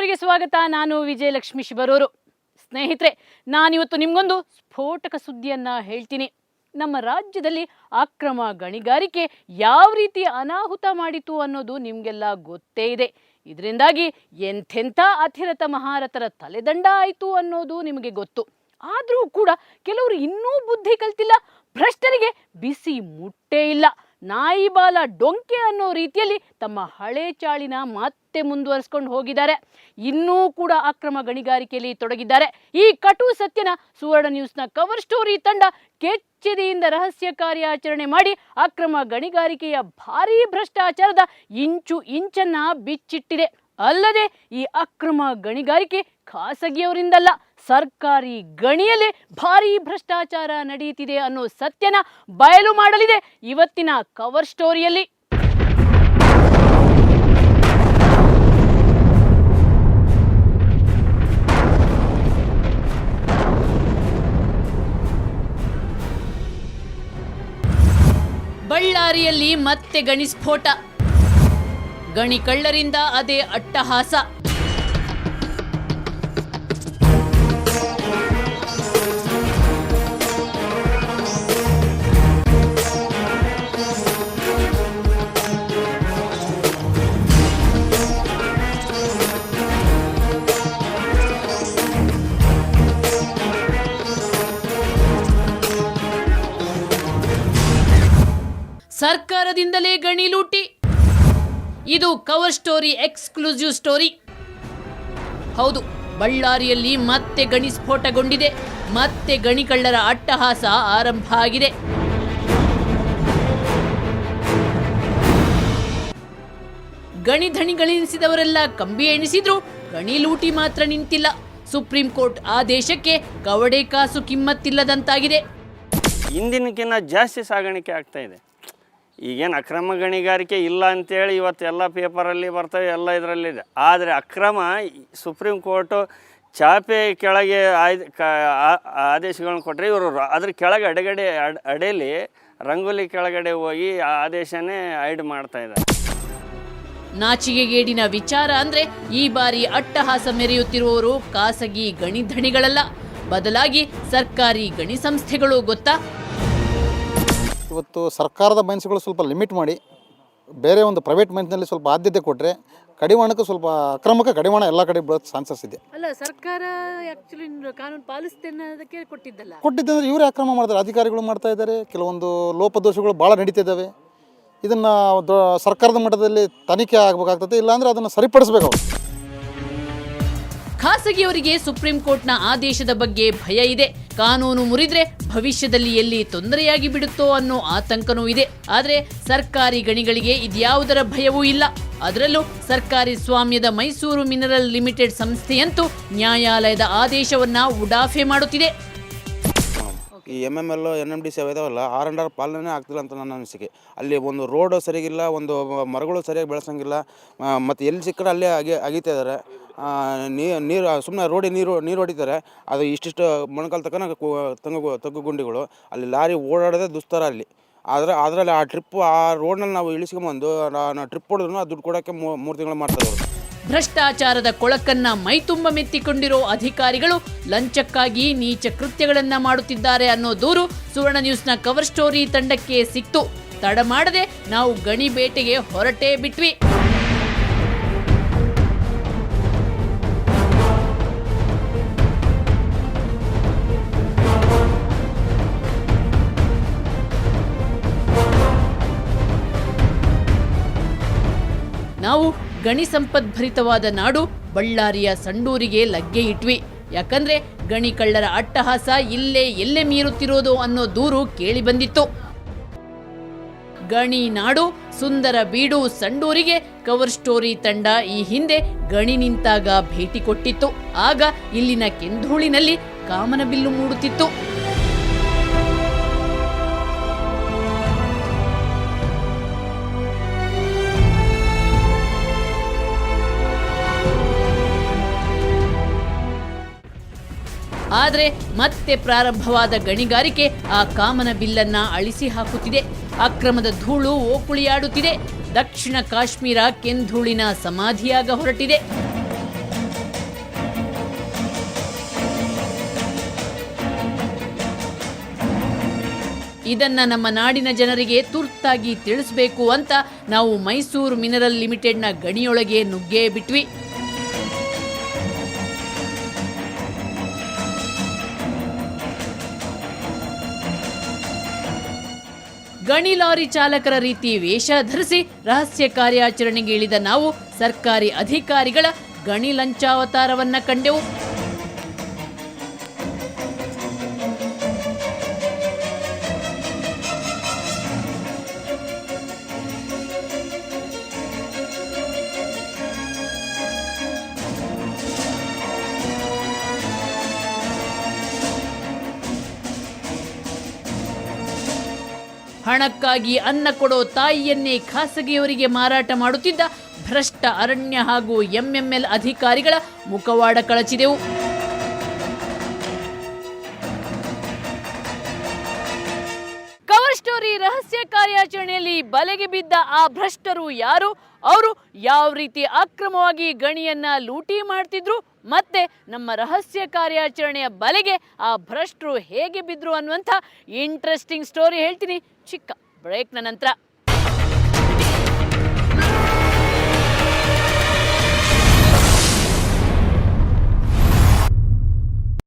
ಸ್ಟೋರಿಗೆ ಸ್ವಾಗತ. ನಾನು ವಿಜಯಲಕ್ಷ್ಮಿ ಶಿಬರೂರು ಸ್ನೇಹಿತರೆ, ನಾನಿವತ್ತು ನಿಮಗೊಂದು ಸ್ಫೋಟಕ ಸುದ್ದಿಯನ್ನ ಹೇಳ್ತೀನಿ. ನಮ್ಮ ರಾಜ್ಯದಲ್ಲಿ ಅಕ್ರಮ ಗಣಿಗಾರಿಕೆ ಯಾವ ರೀತಿ ಅನಾಹುತ ಮಾಡಿತು ಅನ್ನೋದು ನಿಮಗೆಲ್ಲ ಗೊತ್ತೇ ಇದೆ. ಇದರಿಂದಾಗಿ ಎಂಥೆಂಥ ಅತಿರಥ ಮಹಾರಥರ ತಲೆದಂಡ ಆಯಿತು ಅನ್ನೋದು ನಿಮಗೆ ಗೊತ್ತು. ಆದರೂ ಕೂಡ ಕೆಲವರು ಇನ್ನೂ ಬುದ್ಧಿ ಕಲ್ತಿಲ್ಲ, ಭ್ರಷ್ಟರಿಗೆ ಬಿಸಿ ಮುಟ್ಟೇ ಇಲ್ಲ. ನಾಯಿ ಬಾಲ ಡೊಂಕೆ ಅನ್ನೋ ರೀತಿಯಲ್ಲಿ ತಮ್ಮ ಹಳೆ ಚಾಳಿನ ಮತ್ತೆ ಮುಂದುವರಿಸ್ಕೊಂಡು ಹೋಗಿದ್ದಾರೆ. ಇನ್ನೂ ಕೂಡ ಅಕ್ರಮ ಗಣಿಗಾರಿಕೆಯಲ್ಲಿ ತೊಡಗಿದ್ದಾರೆ. ಈ ಕಟು ಸತ್ಯನ ಸುವರ್ಣ ನ್ಯೂಸ್ನ ಕವರ್ ಸ್ಟೋರಿ ತಂಡ ಕೆಚ್ಚೆದೆಯಿಂದ ರಹಸ್ಯ ಕಾರ್ಯಾಚರಣೆ ಮಾಡಿ ಅಕ್ರಮ ಗಣಿಗಾರಿಕೆಯ ಭಾರೀ ಭ್ರಷ್ಟಾಚಾರದ ಇಂಚು ಇಂಚನ್ನ ಬಿಚ್ಚಿಟ್ಟಿದೆ. ಅಲ್ಲದೆ ಈ ಅಕ್ರಮ ಗಣಿಗಾರಿಕೆ ಖಾಸಗಿಯವರಿಂದಲ್ಲ. ಸರ್ಕಾರಿ ಗಣಿಯಲ್ಲಿ ಭಾರೀ ಭ್ರಷ್ಟಾಚಾರ ನಡೆಯುತ್ತಿದೆ ಅನ್ನೋ ಸತ್ಯನ ಬಯಲು ಮಾಡಲಿದೆ ಇವತ್ತಿನ ಕವರ್ ಸ್ಟೋರಿಯಲ್ಲಿ ಬಳ್ಳಾರಿಯಲ್ಲಿ ಮತ್ತೆ ಗಣಿ ಸ್ಫೋಟ. ಗಣಿ ಕಳ್ಳರಿಂದ ಅದೇ ಅಟ್ಟಹಾಸ. ಸರ್ಕಾರದಿಂದಲೇ ಗಣಿ ಲೂಟಿ. ಇದು ಕವರ್ ಸ್ಟೋರಿ ಎಕ್ಸ್ಕ್ಲೂಸಿವ್ ಸ್ಟೋರಿ ಹೌದು, ಬಳ್ಳಾರಿಯಲ್ಲಿ ಮತ್ತೆ ಗಣಿ ಸ್ಫೋಟಗೊಂಡಿದೆ. ಮತ್ತೆ ಗಣಿ ಕಳ್ಳರ ಅಟ್ಟಹಾಸ ಆರಂಭ ಆಗಿದೆ. ಗಣಿ ಧಣಿಗಳೆನಿಸಿದವರೆಲ್ಲ ಕಂಬಿ ಎಣಿಸಿದ್ರು. ಗಣಿ ಲೂಟಿ ಮಾತ್ರ ನಿಂತಿಲ್ಲ. ಸುಪ್ರೀಂ ಕೋರ್ಟ್ ಆದೇಶಕ್ಕೆ ಕವಡೆ ಕಾಸು ಕಿಮ್ಮತ್ತಿಲ್ಲದಂತಾಗಿದೆ. ಹಿಂದಿನಕ್ಕಿಂತ ಜಾಸ್ತಿ ಸಾಗಾಣಿಕೆ ಆಗ್ತಾ ಇದೆ. ಈಗೇನು ಅಕ್ರಮ ಗಣಿಗಾರಿಕೆ ಇಲ್ಲ ಅಂತೇಳಿ ಇವತ್ತು ಎಲ್ಲ ಪೇಪರಲ್ಲಿ ಬರ್ತವೆ, ಎಲ್ಲ ಇದರಲ್ಲಿದೆ. ಆದರೆ ಅಕ್ರಮ ಸುಪ್ರೀಂ ಕೋರ್ಟು ಚಾಪೆ ಕೆಳಗೆ ಆಯ್ದು ಕ ಆದೇಶಗಳನ್ನ ಕೊಟ್ಟರೆ ಇವರು ಅದ್ರ ಕೆಳಗೆ ಅಡೆಗಡೆ, ಅಡ್ ಅಡೆಯಲ್ಲಿ ರಂಗೋಲಿ ಕೆಳಗಡೆ ಹೋಗಿ ಆ ಆದೇಶನೇ ಐಡ್ ಮಾಡ್ತಾ ಇದ್ದಾರೆ. ನಾಚಿಗೆಗೇಡಿನ ವಿಚಾರ ಅಂದ್ರೆ ಈ ಬಾರಿ ಅಟ್ಟಹಾಸ ಮೆರೆಯುತ್ತಿರುವವರು ಖಾಸಗಿ ಗಣಿ ಧಣಿಗಳಲ್ಲ ಬದಲಾಗಿ ಸರ್ಕಾರಿ ಗಣಿ ಸಂಸ್ಥೆಗಳು ಗೊತ್ತಾ? ಇವತ್ತು ಸರ್ಕಾರದ ಮೈನ್ಸ್ಗಳು ಸ್ವಲ್ಪ ಲಿಮಿಟ್ ಮಾಡಿ ಬೇರೆ ಒಂದು ಪ್ರೈವೇಟ್ ಮೈನ್ಸ್ನಲ್ಲಿ ಸ್ವಲ್ಪ ಆದ್ಯತೆ ಕೊಟ್ಟರೆ ಕಡಿವಾಣಕ್ಕೆ ಸ್ವಲ್ಪ ಅಕ್ರಮಕ್ಕೆ ಕಡಿವಾಣ ಎಲ್ಲ ಕಡೆ ಬೀಳೋದು ಚಾನ್ಸಸ್ ಇದೆ. ಅಲ್ಲ ಸರ್ಕಾರ ಆಕ್ಚುಲಿ ಕಾನೂನು ಪಾಲಿಸ್ತೆ ಅನ್ನೋದಕ್ಕೆ ಕೊಟ್ಟಿದ್ದಲ್ಲ? ಕೊಟ್ಟಿದ್ದಂದ್ರೆ ಇವರೇ ಅಕ್ರಮ ಮಾಡ್ತಾರೆ ಅಧಿಕಾರಿಗಳು ಮಾಡ್ತಾ ಇದ್ದಾರೆ ಕೆಲವೊಂದು ಲೋಪದೋಷಗಳು ಭಾಳ ನಡೀತಾ ಇದ್ದಾವೆ ಇದನ್ನು ಸರ್ಕಾರದ ಮಟ್ಟದಲ್ಲಿ ತನಿಖೆ ಆಗಬೇಕಾಗ್ತದೆ ಇಲ್ಲಾಂದರೆ ಅದನ್ನು ಸರಿಪಡಿಸಬೇಕು ಅವರು. ಖಾಸಗಿಯವರಿಗೆ ಸುಪ್ರೀಂ ಕೋರ್ಟ್ನ ಆದೇಶದ ಬಗ್ಗೆ ಭಯ ಇದೆ. ಕಾನೂನು ಮುರಿದ್ರೆ ಭವಿಷ್ಯದಲ್ಲಿ ಎಲ್ಲಿ ತೊಂದರೆಯಾಗಿ ಬಿಡುತ್ತೋ ಅನ್ನೋ ಆತಂಕನೂ ಇದೆ. ಆದರೆ ಸರ್ಕಾರಿ ಗಣಿಗಳಿಗೆ ಇದ್ಯಾವುದರ ಭಯವೂ ಇಲ್ಲ. ಅದರಲ್ಲೂ ಸರ್ಕಾರಿ ಸ್ವಾಮ್ಯದ ಮೈಸೂರು ಮಿನರಲ್ ಲಿಮಿಟೆಡ್ ಸಂಸ್ಥೆಯಂತೂ ನ್ಯಾಯಾಲಯದ ಆದೇಶವನ್ನ ಉಡಾಫೆ ಮಾಡುತ್ತಿದೆ. ಈ M M L N M D C ಇದಾವಲ್ಲ ಆರ್ ಆ್ಯಂಡ್ ಆರ್ ಪಾಲನೆ ಆಗ್ತಿಲ್ಲ ಅಂತ ನನ್ನ ಅನಿಸಿಕೆ. ಅಲ್ಲಿ ಒಂದು ರೋಡು ಸರಿಗಿಲ್ಲ, ಒಂದು ಮರಗಳು ಸರಿಯಾಗಿ ಬೆಳೆಸಂಗಿಲ್ಲ ಮತ್ತು ಎಲ್ಲಿ ಸಿಕ್ಕರೆ ಅಲ್ಲೇ ಅಗಿ ಅಗೀತಾ ಇದ್ದಾರೆ ನೀರು ಸುಮ್ಮನೆ ರೋಡಿಗೆ ನೀರು ನೀರು ಹೊಡಿತಾರೆ. ಅದು ಇಷ್ಟಿಷ್ಟು ಮೊಣಕಾಲು ತಕ್ಕನ ತಂಗು ತಗ್ಗು ಗುಂಡಿಗಳು. ಅಲ್ಲಿ ಲಾರಿ ಓಡಾಡೋದೇ ದುಸ್ತರ ಅಲ್ಲಿ. ಆದರೆ ಅದರಲ್ಲಿ ಆ ಟ್ರಿಪ್ಪು ಆ ರೋಡ್ನಲ್ಲಿ ನಾವು ಇಳಿಸ್ಕೊಂಬಂದು ನಾವು ಟ್ರಿಪ್ ಹೊಡೆದ್ರು ದುಡ್ಡು ಕೊಡೋಕ್ಕೆ ಮೂರು ತಿಂಗಳು ಮಾಡ್ತಾರೆ ಭ್ರಷ್ಟಾಚಾರದ ಕೊಳಕನ್ನ ಮೈತುಂಬ ಮೆತ್ತಿಕೊಂಡಿರೋ ಅಧಿಕಾರಿಗಳು ಲಂಚಕ್ಕಾಗಿ ನೀಚ ಕೃತ್ಯಗಳನ್ನ ಮಾಡುತ್ತಿದ್ದಾರೆ ಅನ್ನೋ ದೂರು ಸುವರ್ಣ ನ್ಯೂಸ್ನ ಕವರ್ ಸ್ಟೋರಿ ತಂಡಕ್ಕೆ ಸಿಕ್ತು. ತಡ ಮಾಡದೆ ನಾವು ಗಣಿ ಬೇಟೆಗೆ ಹೊರಟೇ ಬಿಟ್ವಿ. ಗಣಿ ಸಂಪದ್ಭರಿತವಾದ ನಾಡು ಬಳ್ಳಾರಿಯ ಸಂಡೂರಿಗೆ ಲಗ್ಗೆ ಇಟ್ವಿ. ಯಾಕಂದ್ರೆ ಗಣಿ ಕಳ್ಳರ ಅಟ್ಟಹಾಸ ಇಲ್ಲೇ ಎಲ್ಲೆ ಮೀರುತ್ತಿರೋದು ಅನ್ನೋ ದೂರು ಕೇಳಿ ಬಂದಿತ್ತು. ಗಣಿ ನಾಡು ಸುಂದರ ಬೀಡು ಸಂಡೂರಿಗೆ ಕವರ್ ಸ್ಟೋರಿ ತಂಡ ಈ ಹಿಂದೆ ಗಣಿ ನಿಂತಾಗ ಭೇಟಿ ಕೊಟ್ಟಿತ್ತು. ಆಗ ಇಲ್ಲಿನ ಕೆಂಧೂಳಿನಲ್ಲಿ ಕಾಮನಬಿಲ್ಲು ಮೂಡುತ್ತಿತ್ತು. ಆದರೆ ಮತ್ತೆ ಪ್ರಾರಂಭವಾದ ಗಣಿಗಾರಿಕೆ ಆ ಕಾಮನ ಬಿಲ್ಲನ್ನ ಅಳಿಸಿ ಹಾಕುತ್ತಿದೆ. ಅಕ್ರಮದ ಧೂಳು ಓಕುಳಿಯಾಡುತ್ತಿದೆ. ದಕ್ಷಿಣ ಕಾಶ್ಮೀರ ಕೆಂಧೂಳಿನ ಸಮಾಧಿಯಾಗ ಹೊರಟಿದೆ. ಇದನ್ನ ನಮ್ಮ ನಾಡಿನ ಜನರಿಗೆ ತುರ್ತಾಗಿ ತಿಳಿಸಬೇಕು ಅಂತ ನಾವು ಮೈಸೂರು ಮಿನರಲ್ ಲಿಮಿಟೆಡ್ನ ಗಣಿಯೊಳಗೆ ನುಗ್ಗೇ ಬಿಟ್ವಿ ಗಣಿ ಲಾರಿ ಚಾಲಕರ ರೀತಿ ವೇಷ ಧರಿಸಿ ರಹಸ್ಯ ಕಾರ್ಯಾಚರಣೆಗೆ ಇಳಿದ ನಾವು ಸರ್ಕಾರಿ ಅಧಿಕಾರಿಗಳ ಗಣಿ ಲಂಚಾವತಾರವನ್ನ ಕಂಡೆವು. ಹಣಕ್ಕಾಗಿ ಅನ್ನ ಕೊಡೋ ತಾಯಿಯನ್ನೇ ಖಾಸಗಿಯವರಿಗೆ ಮಾರಾಟ ಮಾಡುತ್ತಿದ್ದ ಭ್ರಷ್ಟ ಅರಣ್ಯ ಹಾಗೂ ಎಂಎಂಎಲ್ ಅಧಿಕಾರಿಗಳ ಮುಖವಾಡ ಕಳಚಿದೆವು. ಕವರ್ ರಹಸ್ಯ ಕಾರ್ಯಾಚರಣೆಯಲ್ಲಿ ಬಲೆಗೆ ಬಿದ್ದ ಆ ಭ್ರಷ್ಟರು ಯಾರು? ಅವರು ಯಾವ ರೀತಿ ಅಕ್ರಮವಾಗಿ ಗಣಿಯನ್ನ ಲೂಟಿ ಮಾಡ್ತಿದ್ರು? ಮತ್ತೆ ನಮ್ಮ ರಹಸ್ಯ ಕಾರ್ಯಾಚರಣೆಯ ಬಲೆಗೆ ಆ ಭ್ರಷ್ಟರು ಹೇಗೆ ಬಿದ್ರು ಅನ್ನುವಂಥ ಇಂಟ್ರೆಸ್ಟಿಂಗ್ ಸ್ಟೋರಿ ಹೇಳ್ತೀನಿ. ಚಿಕ್ಕ ಬ್ರೇಕ್ನ ನಂತರ.